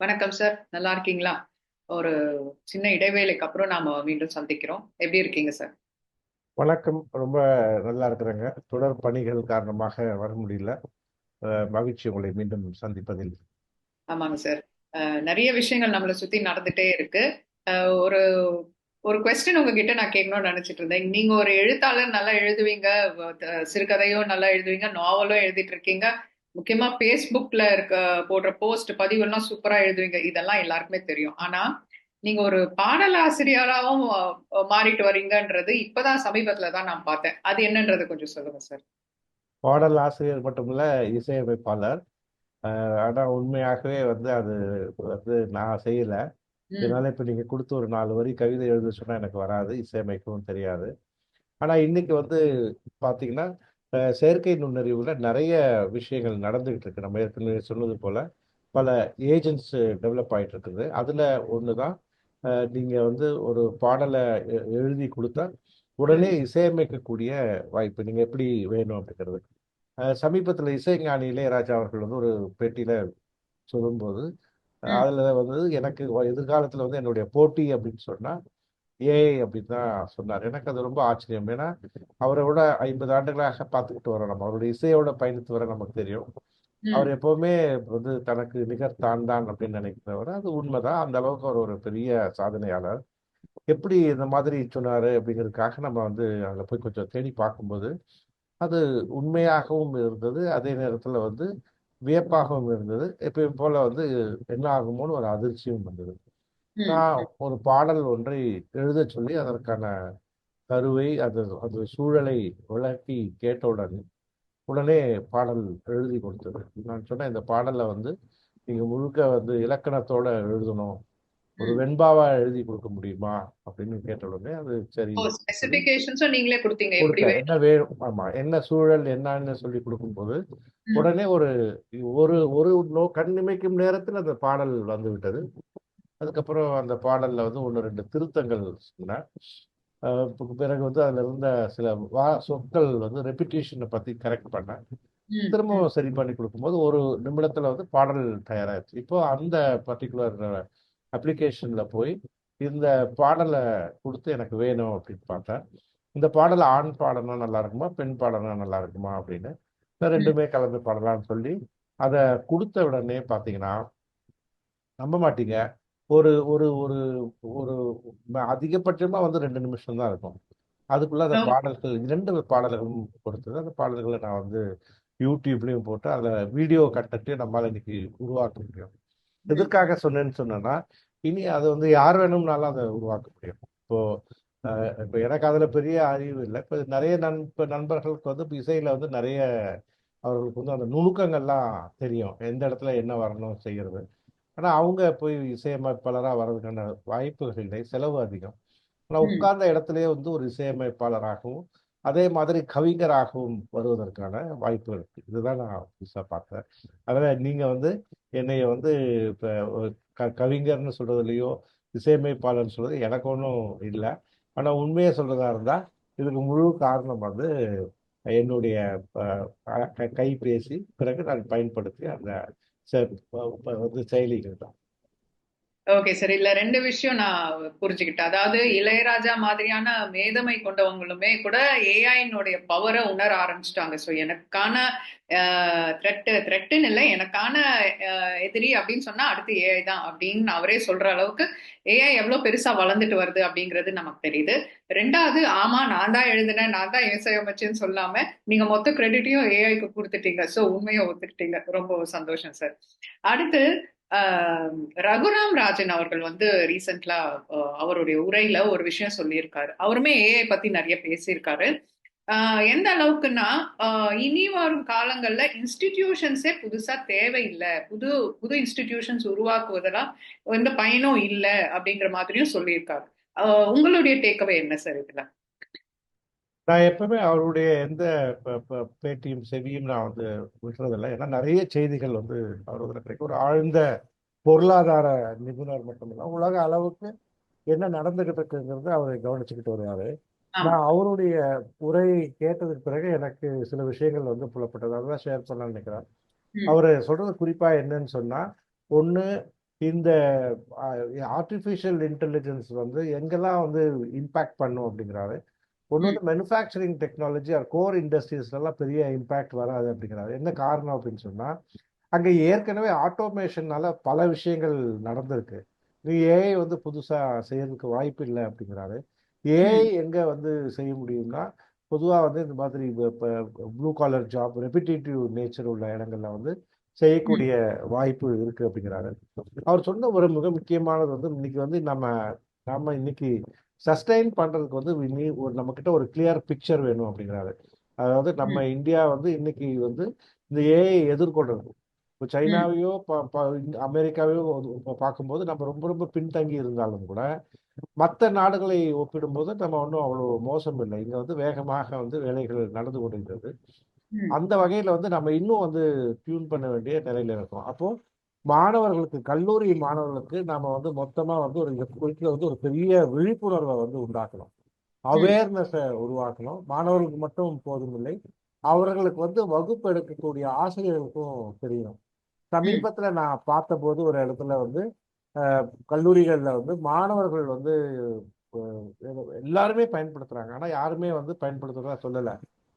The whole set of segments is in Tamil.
வணக்கம் சார். நல்லா இருக்கீங்களா? ஒரு சின்ன இடைவேளைக்கு அப்புறம் நாம மீண்டும் சந்திக்கிறோம். எப்படி இருக்கீங்க சார்? வணக்கம். ரொம்ப நல்லா இருக்கிறேங்க. தொடர் பணிகள் காரணமாக வர முடியல. மகிழ்ச்சி உங்களை மீண்டும் சந்திப்பதில். ஆமாங்க சார். நிறைய விஷயங்கள் நம்மளை சுத்தி நடந்துட்டே இருக்கு. ஒரு ஒரு கொஸ்டின் உங்ககிட்ட நான் கேட்கணும்னு நினைச்சிட்டு இருந்தேன். நீங்க ஒரு எழுத்தாளர் நல்லா எழுதுவீங்க. சிறுகதையும் நல்லா எழுதுவீங்க. நாவலும் எழுதிட்டு இருக்கீங்க. முக்கியமா ஃபேஸ்புக்ல இருக்க போடுற போஸ்ட் பதிவெல்லாம் சூப்பரா எழுதுவீங்க. இதெல்லாம் எல்லாருக்குமே தெரியும். ஆனா நீங்க ஒரு பாடலாசிரியராகவும் மாறிட்டு வரீங்கன்றது இப்பதான் சமீபத்துல தான் நான் பார்த்தேன். அது என்னன்றது கொஞ்சம் சொல்லுங்க சார் பாடல் ஆசிரியர் மட்டுமில்ல இசையமைப்பாளர். அஹ் ஆனா உண்மையாகவே வந்து அது வந்து நான் செய்யல. இதனால இப்ப நீங்க கொடுத்து ஒரு நாலு வரி கவிதை எழுத சொன்னா எனக்கு வராது. இசையமைக்கவும் தெரியாது. ஆனா இன்னைக்கு வந்து பாத்தீங்கன்னா அஹ் செயற்கை நுண்ணறிவுல நிறைய விஷயங்கள் நடந்துகிட்டு இருக்கு. நம்ம ஏற்கனவே சொன்னது போல பல ஏஜென்ட்ஸ் டெவலப் ஆயிட்டு இருக்குது. அதுல ஒண்ணுதான் அஹ் நீங்க வந்து ஒரு பாடலை எழுதி கொடுத்தா உடனே இசையமைக்கக்கூடிய வாய்ப்பு நீங்க எப்படி வேணும் அப்படிங்கிறது. சமீபத்துல இசைஞானி இளையராஜா அவர்கள் வந்து ஒரு பேட்டியில சொல்லும்போது அதுல வந்து எனக்கு எதிர்காலத்துல வந்து என்னுடைய போட்டி அப்படின்னு சொன்னா ஏஐ அப்படின்னு தான் சொன்னார். எனக்கு அது ரொம்ப ஆச்சரியம். ஏன்னா அவரை விட ஐம்பது ஆண்டுகளாக பார்த்துக்கிட்டு வரோம் நம்ம. அவருடைய இசையோட பயணித்து வர நமக்கு தெரியும். அவர் எப்பவுமே வந்து தனக்கு நிகர் தான் தான் அப்படின்னு நினைக்கிறவர். அது உண்மைதான். அந்த அளவுக்கு அவர் ஒரு பெரிய சாதனையாளர். எப்படி இந்த மாதிரி சொன்னாரு அப்படிங்கிறதுக்காக நம்ம வந்து அதில் போய் கொஞ்சம் தேடி பார்க்கும்போது அது உண்மையாகவும் இருந்தது. அதே நேரத்தில் வந்து வியப்பாகவும் இருந்தது. எப்பயும் போல வந்து என்ன ஆகுமோன்னு ஒரு அதிர்ச்சியும் வந்தது. நான் ஒரு பாடல் ஒன்றை எழுதச் சொல்லி அதற்கான கருவை அது அது சூழலை விளக்கி கேட்டவுடன் உடனே பாடல் எழுதி கொடுத்தது. நான் சொன்னேன் இந்த பாடலை வந்து நீங்க முழுக்க வந்து இலக்கணத்தோட எழுதணும். ஒரு வெண்பாவா எழுதி கொடுக்க முடியுமா? அப்படின்னு கேட்ட உடனே அது சரி. நீங்களே கொடுத்தீங்க என்ன வேணும் ஆமா என்ன சூழல் என்னன்னு சொல்லி கொடுக்கும்போது உடனே ஒரு ஒரு ஒரு நோ கண் இமைக்கும் நேரத்தில் அந்த பாடல் வந்து விட்டது அதுக்கப்புறம் அந்த பாடல்ல வந்து ஒன்று ரெண்டு திருத்தங்கள் சொன்னேன். பிறகு வந்து அதுல இருந்த சில வா சொற்கள் வந்து ரெப்பிட்டேஷனை பத்தி கரெக்ட் பண்ணேன். திரும்பவும் சரி பண்ணி கொடுக்கும்போது ஒரு நிமிடத்துல வந்து பாடல் தயாராச்சு இப்போ அந்த பர்டிகுலர் அப்ளிகேஷன்ல போய் இந்த பாடலை கொடுத்து எனக்கு வேணும் அப்படின்னு பார்த்தேன். இந்த பாடல் ஆண் பாடனா நல்லா இருக்குமா பெண் பாடனா நல்லா இருக்குமா அப்படின்னு. ரெண்டுமே கலந்து பாடலாம்னு சொல்லி அதை கொடுத்த உடனே பார்த்தீங்கன்னா நம்ப மாட்டீங்க. ஒரு ஒரு ஒரு ஒரு அதிகபட்சமா வந்து ரெண்டு நிமிஷம் தான் இருக்கும். அதுக்குள்ள அந்த. பாடல்கள் இரண்டு பாடல்களும் கொடுத்தது. அந்த பாடல்களை நான் வந்து யூடியூப்லயும் போட்டு அதுல வீடியோ கண்டென்ட்டையும் நம்மளால இன்னைக்கு உருவாக்க முடியும். எதற்காக சொன்னேன்னு சொன்னேன்னா இனி அதை வந்து யார் வேணும்னாலும் அதை உருவாக்க முடியும். இப்போ இப்போ எனக்கு அதுல பெரிய அறிவு இல்லை. இப்போ நிறைய நண்ப நண்பர்களுக்கு வந்து இப்ப இசையில வந்து நிறைய அவர்களுக்கு வந்து அந்த நுணுக்கங்கள்லாம் தெரியும். எந்த இடத்துல என்ன வரணும் செய்யறது. ஆனா அவங்க போய் இசையமைப்பாளராக வர்றதுக்கான வாய்ப்புகள் இல்லை செலவு அதிகம். ஆனா ம். உட்கார்ந்த இடத்திலேயே வந்து ஒரு இசையமைப்பாளராகவும் அதே மாதிரி கவிஞராகவும் வருவதற்கான வாய்ப்பு இருக்கு. இதுதான் நான் புதுசா பார்த்தேன் அதனால நீங்க வந்து என்னைய வந்து இப்ப க கவிஞர்னு சொல்றதுலயோ இசையமைப்பாளர்னு சொல்றது எனக்கு ஒன்றும் இல்லை. ஆனா உண்மையை சொல்றதா இருந்தா இதுக்கு முழு காரணம் வந்து என்னுடைய கைபேசி பிறகு நான் பயன்படுத்தி அந்த செ- ப- ப- வந்து செயலிகள் தான் ஓகே சார். இல்ல ரெண்டு விஷயம் நான் புரிஞ்சுக்கிட்டேன். அதாவது இளையராஜா மாதிரியான மேதமை கொண்டவங்களுமே கூட ஏஐனுடைய பவரை உணர ஆரம்பிச்சிட்டாங்க. ஸோ எனக்கான த்ரெட்டு த்ரெட்டுன்னு இல்லை. எனக்கான அஹ், எதிரி அப்படின்னு சொன்னா அடுத்து ஏஐ தான் அப்படின்னு அவரே சொல்ற அளவுக்கு ஏஐ எவ்வளவு பெருசா வளர்ந்துட்டு வருது அப்படிங்கிறது நமக்கு தெரியுது. ரெண்டாவது ஆமா நான் தான் எழுதினேன். நான் தான் இசையமைச்சேன்னு சொல்லாம நீங்க மொத்த கிரெடிட்டையும் ஏஐக்கு கொடுத்துட்டீங்க. ஸோ உண்மையை ஒத்துக்கிட்டீங்க. ரொம்ப சந்தோஷம் சார் அடுத்து ரகுராம் ராஜன் அவர்கள் வந்து ரீசெண்ட்லா அவருடைய உரையில ஒரு விஷயம் சொல்லியிருக்காரு. அவருமே ஏஐ பத்தி நிறைய பேசியிருக்காரு. ஆஹ் எந்த அளவுக்குன்னா ஆஹ் இனி வரும் காலங்கள்ல இன்ஸ்டிடியூஷன்ஸே புதுசா தேவையில்லை. புது புது இன்ஸ்டிடியூஷன்ஸ் உருவாக்குவதெல்லாம் எந்த பயனும் இல்லை அப்படிங்கிற மாதிரியும் சொல்லியிருக்காரு. ஆஹ் உங்களுடைய டேக்அவே என்ன சார் இதுல? நான் எப்பவுமே அவருடைய எந்த பேட்டியும் செவியும் நான் வந்து விடுறதில்லை ஏன்னா நிறைய செய்திகள் வந்து அவர் வந்து கிடைக்கும். ஒரு ஆழ்ந்த பொருளாதார நிபுணர் மட்டுமில்ல உலக அளவுக்கு என்ன நடந்துகிட்டு இருக்குங்கிறது அவர் கவனிச்சுக்கிட்டு வருவாரு. நான் அவருடைய உரையை கேட்டதுக்கு பிறகு எனக்கு சில விஷயங்கள் வந்து புலப்பட்டது. அதான் ஷேர் பண்ணலாம்னு நினைக்கிறேன். அவர் சொல்றது குறிப்பா என்னன்னு சொன்னா ஒண்ணு இந்த ஆர்டிஃபிஷியல் இன்டெலிஜென்ஸ் வந்து எங்கெல்லாம் வந்து இம்பேக்ட் பண்ணும் அப்படிங்கிறாரு. ஒன்று வந்து மேனுஃபேக்சரிங் டெக்னாலஜி ஆர் கோர் இண்டஸ்ட்ரீஸ்லாம் பெரிய இம்பேக்ட் வராது அப்படிங்கிறாரு. என்ன காரணம் அப்படின்னு சொன்னால் அங்கே ஏற்கனவே ஆட்டோமேஷன்னால பல விஷயங்கள் நடந்திருக்கு. நீ ஏஐ வந்து புதுசாக செய்யறதுக்கு வாய்ப்பு இல்லை அப்படிங்கிறாரு. ஏஐ எங்கே வந்து செய்ய முடியும்னா பொதுவாக வந்து இந்த மாதிரி இப்போ blue collar job repetitive nature உள்ள இடங்கள்ல வந்து செய்யக்கூடிய வாய்ப்பு இருக்கு அப்படிங்கிறாரு. அவர் சொன்ன ஒரு மிக முக்கியமானது வந்து இன்னைக்கு வந்து நம்ம நம்ம இன்னைக்கு சஸ்டைன் பண்றதுக்கு வந்து ஒரு நம்ம கிட்ட ஒரு கிளியர் பிக்சர் வேணும் அப்படிங்கிறாரு. அதாவது நம்ம இந்தியா வந்து இன்னைக்கு வந்து இந்த ஏஐ எதிர்கொள்றது. இப்போ சைனாவையோ அமெரிக்காவையோ பார்க்கும்போது நம்ம ரொம்ப ரொம்ப பின்தங்கி இருந்தாலும் கூட மற்ற நாடுகளை ஒப்பிடும்போது நம்ம ஒன்றும் அவ்வளோ மோசம் இல்லை. இங்க வந்து வேகமாக வந்து வேலைகள் நடந்து கொண்டிருக்கிறது. அந்த வகையில வந்து நம்ம இன்னும் வந்து டியூன் பண்ண வேண்டிய நிலையில இருக்கோம். அப்போ மாணவர்களுக்கு கல்லூரி மாணவர்களுக்கு நாம வந்து மொத்தமா வந்து ஒரு குறிப்பில் வந்து ஒரு பெரிய விழிப்புணர்வை வந்து உண்டாக்கணும். அவேர்னஸை உருவாக்கணும். மாணவர்களுக்கு மட்டும் போதுமில்லை. அவர்களுக்கு வந்து வகுப்பு எடுக்கக்கூடிய ஆசிரியர்களுக்கும் தெரியணும். சமீபத்துல நான் பார்த்தபோது ஒரு இடத்துல வந்து கல்லூரிகள்ல வந்து மாணவர்கள் வந்து எல்லாருமே பயன்படுத்துறாங்க. ஆனா யாருமே வந்து பயன்படுத்துறதா சொல்லல.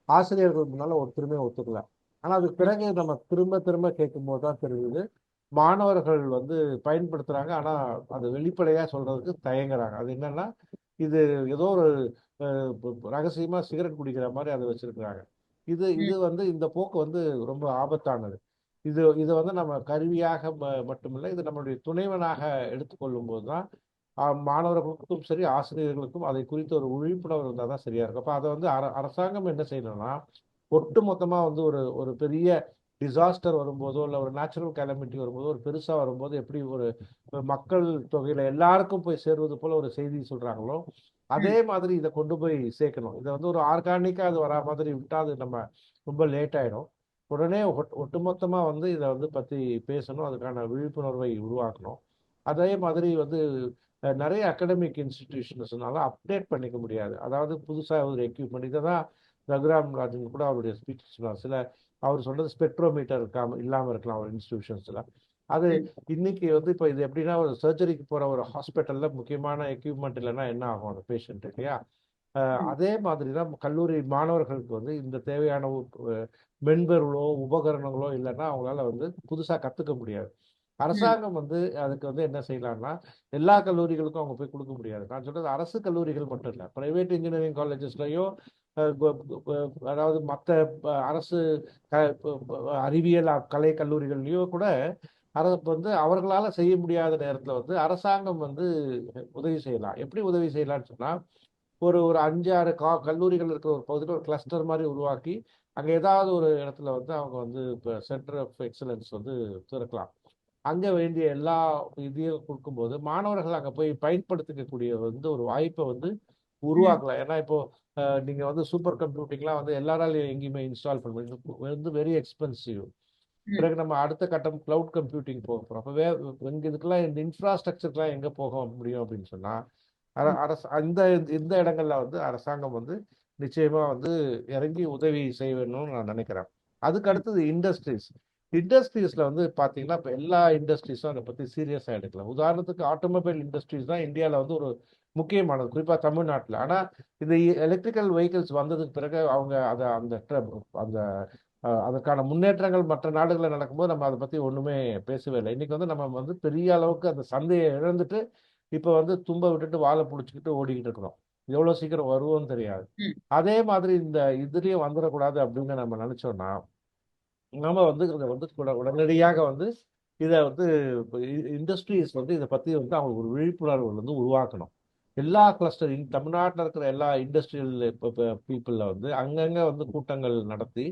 ஆசிரியர்கள் முன்னால ஒருத்தருமே ஒத்துக்கல. ஆனா அதுக்கு பிறகு நம்ம திரும்ப திரும்ப கேட்கும்போது தான் தெரியுது மாணவர்கள் வந்து பயன்படுத்துறாங்க. ஆனா அது வெளிப்படையா சொல்றதுக்கு தயங்குறாங்க. அது என்னன்னா இது ஏதோ ஒரு அஹ், ப- ப- ரகசியமா சிகரெட் குடிக்கிற மாதிரி அதை வச்சிருக்கிறாங்க. இது இது வந்து இந்த போக்கு வந்து ரொம்ப ஆபத்தானது. இது இது வந்து நம்ம கருவியாக ம- மட்டுமில்லை இது நம்மளுடைய துணைவனாக எடுத்துக்கொள்ளும் போது தான் மாணவர்களுக்கும் சரி ஆசிரியர்களுக்கும் அதை குறித்த ஒரு விழிப்புணர்வு இருந்தால் தான் சரியா இருக்கும். அப்போ அதை வந்து அர அரசாங்கம் என்ன செய்யணும்னா ஒட்டு மொத்தமா வந்து ஒரு ஒரு பெரிய டிசாஸ்டர் வரும்போதோ இல்லை ஒரு நேச்சுரல் கேலமிட்டி வரும்போதோ ஒரு பெருசா வரும்போது எப்படி ஒரு மக்கள் தொகையில எல்லாருக்கும் போய் சேருவது போல ஒரு செய்தி சொல்றாங்களோ அதே மாதிரி இதை கொண்டு போய் சேர்க்கணும். இதை வந்து ஒரு ஆர்கானிக்கா அது வரா மாதிரி விட்டா அது நம்ம ரொம்ப லேட் ஆயிடும். உடனே ஒட்- ஒட்டுமொத்தமா வந்து இதை வந்து பத்தி பேசணும் அதுக்கான விழிப்புணர்வை உருவாக்கணும். அதே மாதிரி வந்து நிறைய அகடமிக் இன்ஸ்டிடியூஷன்ஸ்னால அப்டேட் பண்ணிக்க முடியாது. அதாவது புதுசா ஒரு எக்யூப்மெண்ட் இதை தான் ரகுராம் ராஜன் கூட அவருடைய ஸ்பீச் சொன்னார் சில அவர் சொல்றது ஸ்பெக்ட்ரோமீட்டர் இருக்காம இல்லாம இருக்கலாம் ஒரு இன்ஸ்டிடியூஷன்ஸ்ல அது இன்னைக்கு வந்து இப்போ இது எப்படின்னா ஒரு சர்ஜரிக்கு போற ஒரு ஹாஸ்பிட்டல்ல முக்கியமான எக்யூப்மெண்ட் இல்லைன்னா என்ன ஆகும் அந்த பேஷண்ட் இல்லையா. அதே மாதிரி தான் கல்லூரி மாணவர்களுக்கு வந்து இந்த தேவையான மென்பொருளோ உபகரணங்களோ இல்லைன்னா அவங்களால வந்து புதுசா கத்துக்க முடியாது. அரசாங்கம் வந்து அதுக்கு வந்து என்ன செய்யலாம்னா எல்லா கல்லூரிகளுக்கும் அவங்க போய் கொடுக்க முடியாது. நான் சொல்றது அரசு கல்லூரிகள் மட்டும் இல்லை பிரைவேட் இன்ஜினியரிங் காலேஜஸ்லயோ அதாவது மற்ற அரசு க- அறிவியல் கலை கல்லூரிகள்லயோ கூட அரசு வந்து அவர்களால் செய்ய முடியாத நேரத்தில் வந்து அரசாங்கம் வந்து உதவி செய்யலாம். எப்படி உதவி செய்யலாம்னு சொன்னால் ஒரு ஒரு அஞ்சு ஆறு கா கல்லூரிகள் இருக்கிற ஒரு பகுதியில் ஒரு கிளஸ்டர் மாதிரி உருவாக்கி அங்கே ஏதாவது ஒரு இடத்துல வந்து அவங்க வந்து இப்போ சென்டர் ஆஃப் எக்ஸலன்ஸ் வந்து திறக்கலாம். அங்கே வேண்டிய எல்லா இதையும் கொடுக்கும்போது மாணவர்கள் அங்கே போய் பயன்படுத்திக்கக்கூடிய வந்து ஒரு வாய்ப்பை வந்து உருவாக்கலாம். ஏன்னா இப்போ அஹ், நீங்க வந்து சூப்பர் கம்ப்யூட்டிங்லாம் வந்து எல்லாராலையும் எங்கேயுமே இன்ஸ்டால் பண்ண முடியும் வந்து வெரி எக்ஸ்பென்சிவ். பிறகு நம்ம அடுத்த கட்டம் கிளவுட் கம்ப்யூட்டிங் போக போறோம். அப்போ வே இங்க இதுக்கெல்லாம் இந்த இன்ஃப்ராஸ்ட்ரக்சர்லாம் எங்க போக முடியும் அப்படின்னு சொன்னா அர- அரசு இந்த இந்த இடங்கள்ல வந்து அரசாங்கம் வந்து நிச்சயமா வந்து இறங்கி உதவி செய்ய வேணும்னு நான் நினைக்கிறேன். அதுக்கு அடுத்தது இண்டஸ்ட்ரீஸ் இண்டஸ்ட்ரீஸ்ல வந்து பாத்தீங்கன்னா இப்போ எல்லா இண்டஸ்ட்ரீஸும் அதை பத்தி சீரியஸா எடுக்கலாம். உதாரணத்துக்கு ஆட்டோமொபைல் இண்டஸ்ட்ரீஸ் தான் இந்தியாவில் வந்து ஒரு முக்கியமானது குறிப்பா தமிழ்நாட்டில். ஆனா இந்த எலக்ட்ரிக்கல் வெஹிக்கிள்ஸ் வந்ததுக்கு பிறகு அவங்க அதை அந்த அந்த அதற்கான முன்னேற்றங்கள் மற்ற நாடுகளில் நடக்கும்போது நம்ம அதை பத்தி ஒண்ணுமே பேசவே இல்லை. இன்னைக்கு வந்து நம்ம வந்து பெரிய அளவுக்கு அந்த சந்தையை இழந்துட்டு இப்போ வந்து தும்ப விட்டுட்டு வாழை பிடிச்சிக்கிட்டு ஓடிக்கிட்டு இருக்கிறோம். எவ்வளவு சீக்கிரம் வருவோம்னு தெரியாது. அதே மாதிரி இந்த இதுலயும் வந்துடக்கூடாது அப்படின்னு நம்ம நினைச்சோம்னா நாம வந்து இதை வந்து உடனடியாக வந்து இதை வந்து இண்டஸ்ட்ரீஸ் வந்து இதை பத்தி வந்து அவங்களுக்கு ஒரு விழிப்புணர்வு வந்து உருவாக்கணும். எல்லா கிளஸ்டர் தமிழ்நாட்டில் இருக்கிற எல்லா இண்டஸ்ட்ரியல் பீப்புளில் வந்து அங்கங்க வந்து கூட்டங்கள் நடத்தி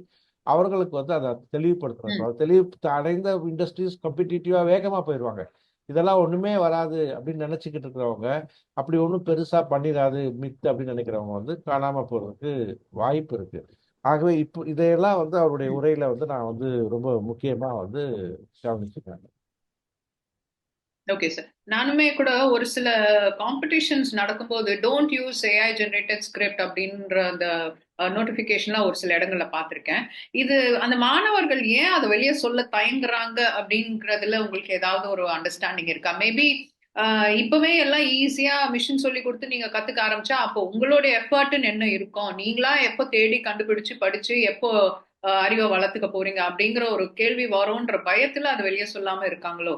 அவர்களுக்கு வந்து அதை தெளிவுபடுத்தணும். அதை தெளிவு அடைந்த இண்டஸ்ட்ரீஸ் காம்படிட்டிவா வேகமா போயிடுவாங்க இதெல்லாம் ஒண்ணுமே வராது அப்படின்னு நினைச்சுக்கிட்டு இருக்கிறவங்க அப்படி ஒன்றும் பெருசா பண்ணிடாது மித் அப்படின்னு நினைக்கிறவங்க வந்து காணாம போறதுக்கு வாய்ப்பு இருக்கு. ஆகவே இப்போ இதையெல்லாம் வந்து அவருடைய உரையில வந்து நான் வந்து ரொம்ப முக்கியமா வந்து கவனிச்சுக்கிறேன். ஓகே சார் நானுமே கூட ஒரு சில காம்படிஷன்ஸ் நடக்கும்போது don't use AI generated script அப்படின்ற அந்த நோட்டிபிகேஷன்லாம் ஒரு சில இடங்கள்ல பார்த்திருக்கேன். இது அந்த மாணவர்கள் ஏன் அதை வெளியே சொல்ல தயங்குறாங்க அப்படிங்கறதுல உங்களுக்கு ஏதாவது ஒரு அண்டர்ஸ்டாண்டிங் இருக்கா? மேபி இப்பவே எல்லாம் ஈஸியா மிஷின் சொல்லி கொடுத்து நீங்க கத்துக்க ஆரம்பிச்சா அப்போ உங்களுடைய எஃபர்ட்னு என்ன இருக்கும்? நீங்களா எப்போ தேடி கண்டுபிடிச்சு படிச்சு எப்போ அறிவை வளர்த்துக்க போறீங்க? அப்படிங்கிற ஒரு கேள்வி வரும்ன்ற பயத்துல அது வெளியே சொல்லாம இருக்காங்களோ?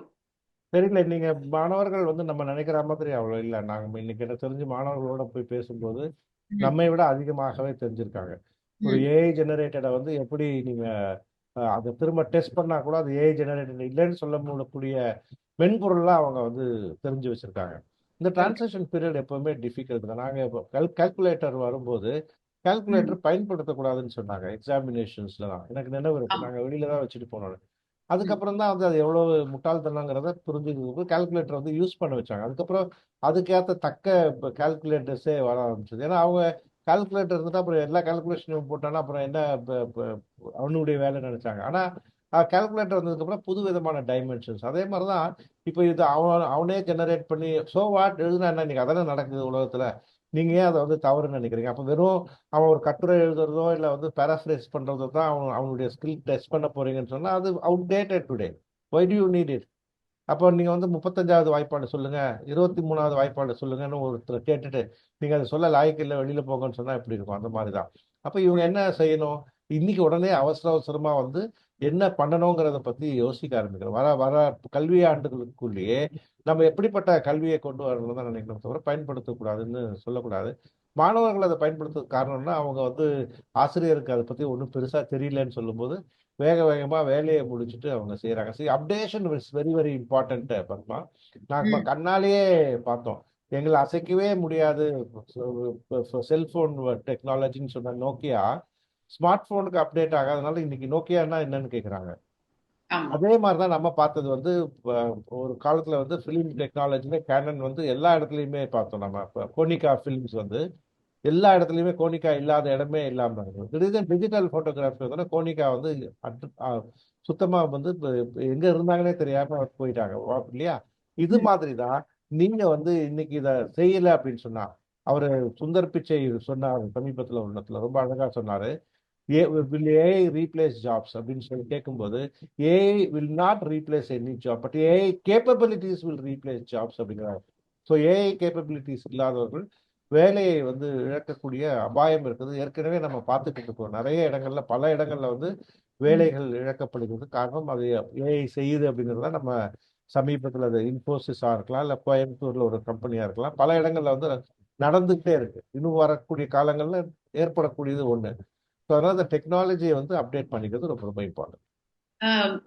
தெரியல. நீங்க மாணவர்கள் வந்து நம்ம நினைக்கிற மாதிரி அவ்வளோ இல்லை. நாங்க இன்னைக்கு எனக்கு தெரிஞ்சு மாணவர்களோட போய் பேசும்போது நம்மை விட அதிகமாகவே தெரிஞ்சிருக்காங்க. ஒரு. ஏஐ ஜெனரேட்டடை வந்து எப்படி நீங்க அதை திரும்ப டெஸ்ட் பண்ணா கூட அது ஏஐ ஜெனரேட்டட் இல்லைன்னு சொல்ல முடியக்கூடிய மென்பொருள்லாம் அவங்க வந்து தெரிஞ்சு வச்சிருக்காங்க. இந்த டிரான்சாக்ஷன் பீரியட் எப்பவுமே டிஃபிகல்ட் தான். நாங்கள் இப்போ கல் கால்குலேட்டர் வரும்போது கால்குலேட்டர் பயன்படுத்தக்கூடாதுன்னு சொன்னாங்க எக்ஸாமினேஷன்ஸ்ல தான். எனக்கு நினைவு இருக்கு. ஆமா. நாங்கள் வெளியில தான் வச்சுட்டு போனோம். அதுக்கப்புறம் தான் வந்து அது எவ்வளவு முட்டாள்தனங்கிறத புரிஞ்சுக்கிறதுக்கு கால்குலேட்டர் வந்து யூஸ் பண்ண வச்சாங்க. அதுக்கப்புறம் அதுக்கேற்ற தக்க கால்குலேட்டர்ஸே வர ஆரம்பிச்சது. ஏன்னா அவங்க கால்குலேட்டர் இருந்துட்டு அப்புறம் எல்லா கால்குலேஷனும் போட்டானா அப்புறம் என்ன அவனுடைய வேலை நினைச்சாங்க. ஆனா கால்குலேட்டர் வந்ததுக்கப்புறம் புது விதமான டைமென்ஷன்ஸ் அதே மாதிரி தான் இப்போ இது அவன் அவனே ஜெனரேட் பண்ணி ஸோ வாட் எழுதுனா என்ன இன்றைக்கி அதெல்லாம் நடக்குது உலகத்தில். நீங்கள் ஏன் அதை வந்து தவறுன்னு நினைக்கிறீங்க? அப்போ வெறும் அவன் ஒரு கட்டுரை எழுதுறதோ இல்லை வந்து பேராஃப்ரேஸ் பண்ணுறதோ தான் அவன் அவனுடைய ஸ்கில் டெஸ்ட் பண்ண போகிறீங்கன்னு சொன்னால் அது outdated today why do you need it அப்போ நீங்கள் வந்து முப்பத்தஞ்சாவது வாய்ப்பாடு சொல்லுங்கள் இருபத்தி மூணாவது வாய்ப்பாடு சொல்லுங்கன்னு ஒருத்தர் கேட்டுட்டு நீங்கள் அதை சொல்ல லாய்க்கு இல்லை வெளியில் போங்கன்னு சொன்னால் எப்படி இருக்கும்? அந்த மாதிரி தான் அப்போ இவங்க என்ன செய்யணும்? இன்னைக்கு உடனே அவசர அவசரமாக வந்து என்ன பண்ணணுங்கிறத பத்தி யோசிக்க ஆரம்பிக்கிறோம். வர வர கல்வி ஆண்டுகளுக்குள்ளேயே நம்ம எப்படிப்பட்ட கல்வியை கொண்டு வரணும் தான் நினைக்கணும் தவிர பயன்படுத்தக்கூடாதுன்னு சொல்லக்கூடாது. மாணவர்கள் அதை பயன்படுத்துறதுக்கு காரணம்னா அவங்க வந்து ஆசிரியருக்கு அதை பத்தி ஒன்றும் பெருசா தெரியலன்னு சொல்லும்போது வேக வேகமா வேலையை முடிச்சுட்டு அவங்க செய்யறாங்க சரி updation is very very important Padma நாங்க ம். கண்ணாலேயே பார்த்தோம். எங்களை அசைக்கவே முடியாது. செல்போன் டெக்னாலஜின்னு சொன்ன நோக்கியா ஸ்மார்ட் போனுக்கு அப்டேட் ஆகாதனால இன்னைக்கு நோக்கியானா என்னன்னு கேக்குறாங்க. ஆமா. அதே மாதிரி தான் நம்ம பார்த்தது வந்து ஒரு காலத்துல வந்து ஃபிலிம் டெக்னாலஜில கேனன் வந்து எல்லா இடத்துலையுமே பார்த்தோம் நம்ம. இப்போ கோனிகா ஃபிலிம்ஸ் வந்து எல்லா இடத்துலையுமே கோனிகா இல்லாத இடமே இல்லாம இருந்தது. திடீர்னு டிஜிட்டல் போட்டோகிராஃபி வந்து கோனிகா வந்து அட்- அஹ், சுத்தமா வந்து இப்ப எங்க இருந்தாங்கன்னே தெரியாம போயிட்டாங்க. இல்லையா? இது. மாதிரி தான் நீங்க வந்து இன்னைக்கு இதை செய்யல அப்படின்னு சொன்னா அவரு சுந்தர் பிச்சை சொன்னார் சமீபத்துல உள்ளத்துல ரொம்ப அழகா சொன்னாரு. A will AI replace jobs அப்படின்னு சொல்லி கேட்கும்போது AI will not replace any job but AI capabilities will replace jobs அப்படிங்கிறாங்க. ஸோ ஏஐ கேப்பபிலிட்டிஸ் இல்லாதவர்கள் வேலையை வந்து இழக்கக்கூடிய அபாயம் இருக்குது. ஏற்கனவே நம்ம பார்த்துக்கிட்டு இருக்கோம். நிறைய இடங்கள்ல பல இடங்கள்ல வந்து வேலைகள் இழக்கப்படுகிறது. காரணம் அது ஏஐ செய்யுது அப்படிங்கிறது தான் நம்ம சமீபத்தில் அது இன்ஃபோசிஸாக இருக்கலாம் இல்லை கோயம்புத்தூரில் ஒரு கம்பெனியாக இருக்கலாம். பல இடங்களில் வந்து நடந்துகிட்டே இருக்கு. இன்னும் வரக்கூடிய காலங்களில் ஏற்படக்கூடியது ஒன்று ஸோ அதனால இந்த டெக்னாலஜியை வந்து அப்டேட் பண்ணிக்கிறது ரொம்ப ரொம்ப இம்பார்ட்டன்ட்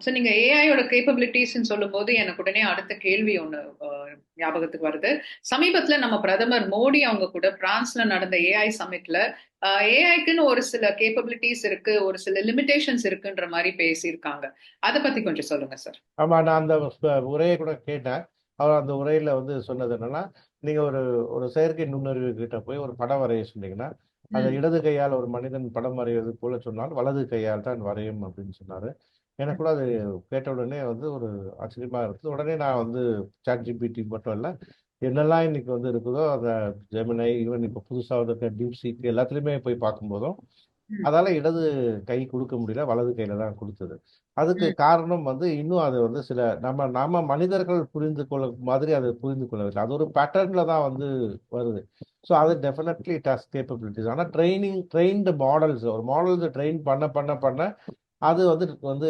ஸோ நீங்க ஏஐயோட கேப்பபிலிட்டிஸ்ன்னு சொல்லும்போது எனக்கு உடனே அடுத்த கேள்வி அஹ், ஞாபகத்துக்கு வருது. சமீபத்துல நம்ம பிரதமர் மோடி அவங்க கூட பிரான்ஸ்ல நடந்த ஏஐ சமிட்ல ஏஐக்குன்னு ஒரு சில கேப்பபிலிட்டிஸ் இருக்கு ஒரு சில லிமிடேஷன்ஸ் இருக்குன்ற மாதிரி பேசியிருக்காங்க. அதை பத்தி கொஞ்சம் சொல்லுங்க சார் ஆமா நான் அந்த உரையை கூட கேட்டேன். அவர் அந்த உரையில வந்து சொன்னது என்னன்னா நீங்க ஒரு ஒரு செயற்கை நுண்ணறிவு கிட்ட போய் ஒரு படம் வரைய சொன்னீங்கன்னா அந்த இடது கையால் ஒரு மனிதன் படம் வரைவது போல சொன்னால் வலது கையால் தான் வரையும் அப்படின்னு சொன்னாரு எனக்கு கூட அது கேட்ட உடனே வந்து ஒரு ஆச்சரியமா இருந்தது உடனே நான் வந்து சாட் ஜிபிடி மட்டும் இல்ல என்னெல்லாம் இன்னைக்கு வந்து இருக்குதோ அந்த ஜெமினை ஈவன் இப்போ புதுசா வந்து டீப் சீக் எல்லாத்துலயுமே போய் பார்க்கும்போதும். அதால இடது கை கொடுக்க முடியல வலது கையில தான் கொடுத்தது. அதுக்கு. காரணம் வந்து இன்னும் அது வந்து சில நம்ம நாம மனிதர்கள் புரிந்து கொள்ள மாதிரி அதை புரிந்து கொள்ளவில்லை. அது ஒரு பேட்டர்ன்ல தான் வந்து வருது. ஸோ அது டெஃபினெட்லி டஸ் கேப்பபிலிட்டிஸ் ஆனால் ட்ரைனிங் ட்ரெயின்டு மாடல்ஸ் ஒரு மாடல்ஸ் ட்ரெயின் பண்ண பண்ண பண்ண அது வந்து வந்து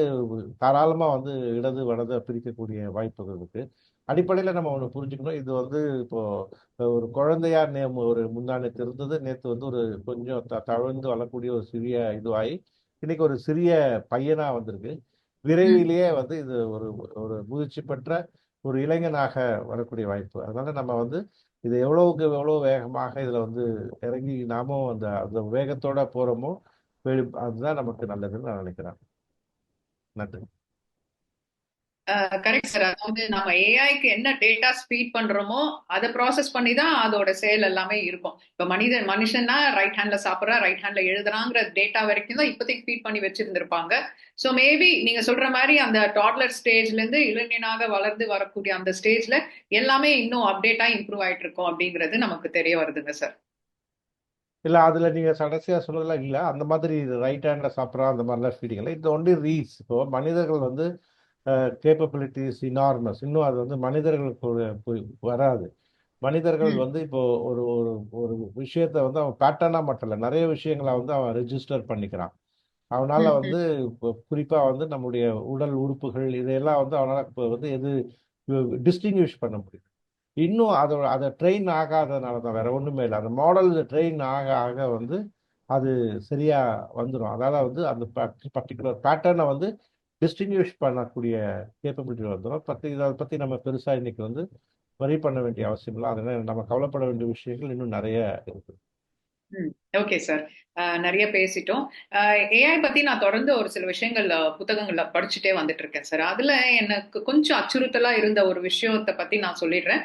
தாராளமாக வந்து இடது வலதை பிரிக்கக்கூடிய வாய்ப்புகள் இருக்கு. அடிப்படையில் நம்ம ஒன்று புரிஞ்சுக்கணும். இது வந்து இப்போ ஒரு குழந்தையா நே ஒரு முந்தானத்து இருந்தது. நேற்று வந்து ஒரு கொஞ்சம் த தவழ்ந்து வளரக்கூடிய ஒரு சிறிய இதுவாகி இன்னைக்கு ஒரு சிறிய பையனா வந்திருக்கு. விரைவிலேயே வந்து இது ஒரு ஒரு முதிர்ச்சி பெற்ற ஒரு இளைஞனாக வரக்கூடிய வாய்ப்பு. அதனால நம்ம வந்து இது எவ்வளவுக்கு எவ்வளவு வேகமாக இதுல வந்து இறங்கி நாமும் அந்த அந்த வேகத்தோட போறோமோ வெளி- அதுதான் நமக்கு நல்லதுன்னு நான் நினைக்கிறேன். நன்றி. கரெக்ட் சார் அதாவது நம்ம ஏஐக்கு என்ன டேட்டா ஸ்பீட் பண்றோமோ அதை ப்ராசஸ் பண்ணி தான் அதோட செயல் எல்லாமே இருக்கும். இப்ப மனிதன் மனுஷன்னா ரைட் ஹேண்ட்ல சாப்பிட்றா ரைட் ஹேண்ட்ல எழுதுறாங்கிற டேட்டா வரைக்கும் தான் இப்போதைக்கு ஃபீட் பண்ணி வச்சிருந்திருப்பாங்க. ஸோ மேபி நீங்க சொல்ற மாதிரி அந்த டாட்லர் ஸ்டேஜ்ல இருந்து இளைஞனாக வளர்ந்து வரக்கூடிய அந்த ஸ்டேஜ்ல எல்லாமே இன்னும் அப்டேட்டா இம்ப்ரூவ் ஆயிட்டு இருக்கும் அப்படிங்கிறது நமக்கு தெரிய வருதுங்க சார் இல்ல அதுல நீங்க கடைசியா சொன்னதெல்லாம் இல்ல. அந்த மாதிரி ரைட் ஹேண்ட்ல சாப்பிட்றா அந்த மாதிரிலாம் ஃபீடிங் இல்லை. இது ஒன்லி ரீல்ஸ் இப்போ மனிதர்கள் வந்து கேப்பபிலிட்டிஸ் இனார்மஸ் இன்னும் அது வந்து மனிதர்களுக்கு வராது. மனிதர்கள் வந்து இப்போ ஒரு ஒரு ஒரு விஷயத்த வந்து அவன் பேட்டர்னா மட்டும் இல்லை நிறைய விஷயங்களை வந்து அவன் ரெஜிஸ்டர் பண்ணிக்கிறான். அவனால வந்து இப்போ குறிப்பா வந்து நம்முடைய உடல் உறுப்புகள் இதையெல்லாம் வந்து அவனால இப்போ வந்து எது டிஸ்டிங்விஷ் பண்ண முடியும். இன்னும் அதோட அதை ட்ரெயின் ஆகாதனால தான் வேற ஒண்ணுமே இல்லை. அந்த மாடல் ட்ரெயின் ஆக ஆக வந்து அது சரியா வந்துடும் அதனால வந்து அந்த பர்டிகுலர் பேட்டர்னை வந்து டிஸ்டிங்விஷ் பண்ணக்கூடிய கேப்பபிலிட்டி வந்துடும் பற்றி இதை பற்றி நம்ம பெருசாக இன்றைக்கி வந்து வரி பண்ண வேண்டிய அவசியம் இல்லை. அதனால நம்ம கவலைப்பட வேண்டிய விஷயங்கள் இன்னும் நிறைய இருக்குது ம். Okay sir. நிறைய பேசிட்டோம். ஏஐ பத்தி நான் தொடர்ந்து ஒரு சில விஷயங்கள் புத்தகங்கள்ல படிச்சுட்டே வந்துட்டு இருக்கேன் சார். அதுல எனக்கு கொஞ்சம் அச்சுறுத்தலா இருந்த ஒரு விஷயத்தை பத்தி நான் சொல்லிடுறேன்.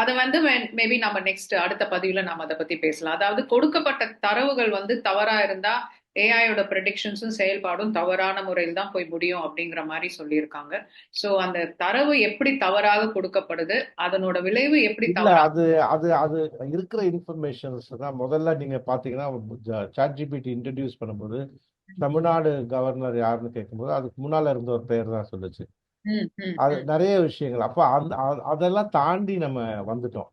அதை வந்து மேபி நம்ம நெக்ஸ்ட் அடுத்த பதிவுல நாம அதை பத்தி பேசலாம். அதாவது கொடுக்கப்பட்ட தரவுகள் வந்து தவறா இருந்தா ஏஐயோட ப்ரெடிக்ஷன்ஸும் செயல்பாடும் தவறான முறையில் தான் போய் முடியும் அப்படிங்கிற மாதிரி சொல்லியிருக்காங்க. சோ அந்த தரவு எப்படி தவறாக கொடுக்கப்படுது அதனோட விளைவு எப்படி அது அது அது இருக்கிற இன்ஃபர்மேஷன்ஸ் தான் முதல்ல நீங்க பாத்தீங்கன்னா சாட் ஜிபிடி இன்ட்ரடியூஸ் பண்ணும்போது தமிழ்நாடு கவர்னர் யாருன்னு கேட்கும்போது அதுக்கு முன்னால இருந்த ஒரு பெயர் தான் சொல்லுச்சு. அது நிறைய விஷயங்கள். அப்ப அதெல்லாம் தாண்டி நம்ம வந்துட்டோம்.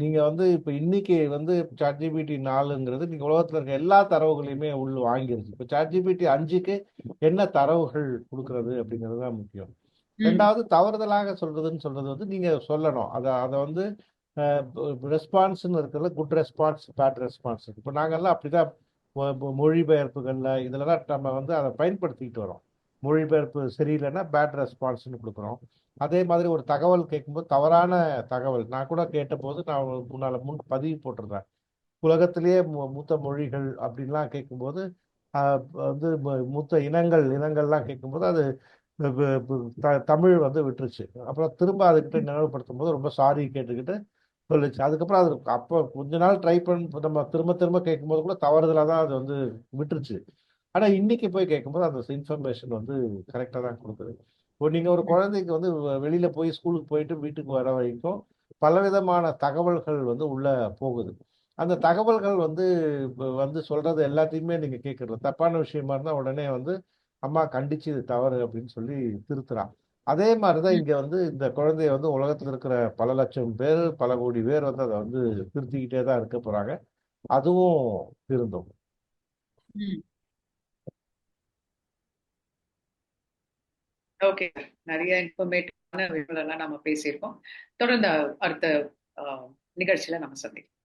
நீங்க வந்து இப்ப இன்னைக்கு வந்து சாட் ஜிபிடி நாலுங்கிறது நீங்க உலகத்துல இருக்க எல்லா தரவுகளையுமே உள்ள வாங்கிருச்சு. இப்ப சாட் ஜிபிடி அஞ்சுக்கு என்ன தரவுகள் கொடுக்கறது அப்படிங்கிறது தான் முக்கியம். ரெண்டாவது தவறுதலாக சொல்றதுன்னு சொல்றது வந்து நீங்க சொல்லணும். அதை அதை வந்து ரெஸ்பான்ஸ்னு இருக்கிறதுல குட் ரெஸ்பான்ஸ் பேட் ரெஸ்பான்ஸ் இப்போ நாங்கெல்லாம் அப்படிதான் மொழிபெயர்ப்புகள்ல இதுலலாம் நம்ம வந்து அதை பயன்படுத்திக்கிட்டு வரோம். மொழிபெயர்ப்பு சரியில்லைன்னா பேட் ரெஸ்பான்ஸ்னு கொடுக்குறோம். அதே மாதிரி ஒரு தகவல் கேட்கும்போது தவறான தகவல். நான் கூட கேட்டபோது நான் முன்னால் முன் பதிவு போட்டிருந்தேன். உலகத்திலேயே மூத்த மொழிகள் அப்படின்லாம் கேட்கும்போது வந்து மூத்த இனங்கள் இனங்கள்லாம் கேட்கும்போது அது த- தமிழ் வந்து விட்டுருச்சு. அப்புறம் திரும்ப அதுக்கிட்ட நினைவுபடுத்தும் போது ரொம்ப சாரி கேட்டுக்கிட்டு சொல்லுச்சு. அதுக்கப்புறம் அது அப்போ கொஞ்ச நாள் ட்ரை பண்ண நம்ம திரும்ப திரும்ப கேட்கும்போது கூட தவறுதலாக தான் அது வந்து விட்டுருச்சு. ஆனால் இன்னைக்கு போய் கேட்கும்போது அந்த இன்ஃபர்மேஷன் வந்து கரெக்டாக தான் கொடுக்குது. இப்போ நீங்கள் ஒரு குழந்தைக்கு வந்து வெளியில போய் ஸ்கூலுக்கு போயிட்டு வீட்டுக்கு வர வரைக்கும் பலவிதமான தகவல்கள் வந்து உள்ள போகுது. அந்த தகவல்கள் வந்து இப்ப வந்து சொல்றது எல்லாத்தையுமே நீங்க கேட்கறது தப்பான விஷயமா இருந்தா உடனே வந்து அம்மா கண்டிச்சு இது தவறு அப்படின்னு சொல்லி திருத்துறான் அதே மாதிரிதான் இங்க வந்து இந்த குழந்தைய வந்து உலகத்துல இருக்கிற பல லட்சம் பேர் பல கோடி பேர் வந்து அதை வந்து திருத்திக்கிட்டே தான் இருக்க போறாங்க. அதுவும் திருந்தும் ஓகே நிறைய இன்ஃபர்மேட்டிவான விஷயங்கள் எல்லாம் நம்ம பேசியிருக்கோம். தொடர்ந்து அடுத்த நிகழ்ச்சியில நம்ம சந்திக்கலாம்.